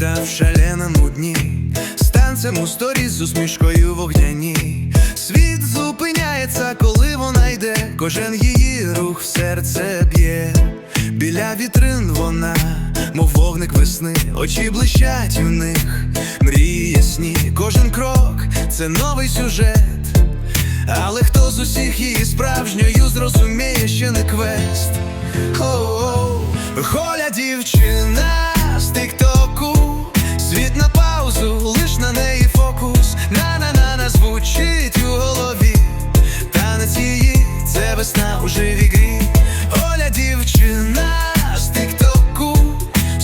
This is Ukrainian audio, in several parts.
на нудні, з танцем у сторі з усмішкою вогняні. Світ зупиняється, коли вона йде, кожен її рух в серце б'є. Біля вітрин вона, мов вогник весни, очі блищать у них, мрії ясні, кожен крок це новий сюжет. Але хто з усіх її справжньою зрозуміє, що не квест? Оу, Холя дівчина з тіктоку, у живій грі. Оля дівчина з тіктоку,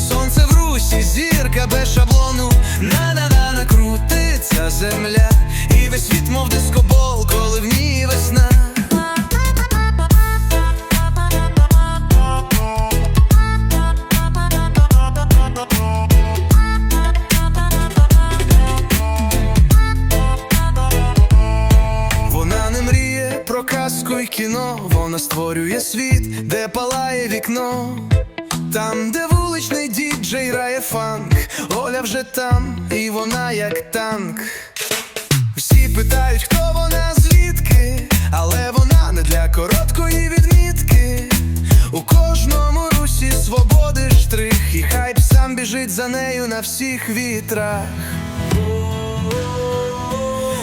сонце в русі, зірка без шаблону. На-на-на-на крутиться земля, і весь світ, мов дискобол, коли в ній весна. Й кіно, вона створює світ, де палає вікно. Там, де вуличний діджей грає фанк, Оля вже там, і вона як танк. Всі питають, хто вона звідки, але вона не для короткої відмітки. У кожному русі свободи штрих, і хайп сам біжить за нею на всіх вітрах.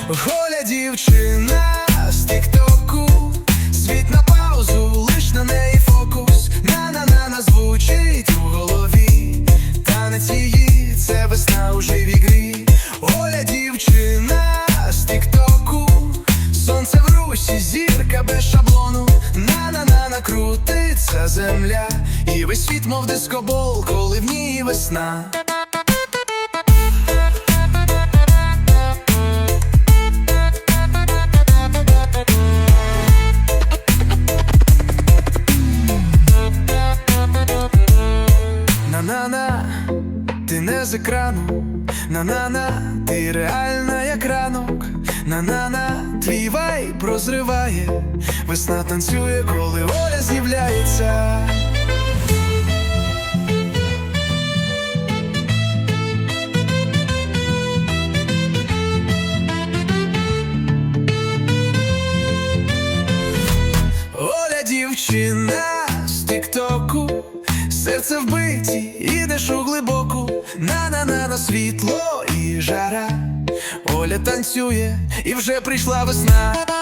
Голя дівчина зірка без шаблону. На-на-на-на крутиться земля, і весь світ, мов дискобол, коли в ній весна. На-на-на, ти не з екрану, на-на-на, ти реальна як ранок, розриває, весна танцює, коли воля з'являється. Оля дівчина з тіктоку, серце вбиті, ідеш у глибоку, на-на-на на світло і жара. Оля танцює, і вже прийшла весна.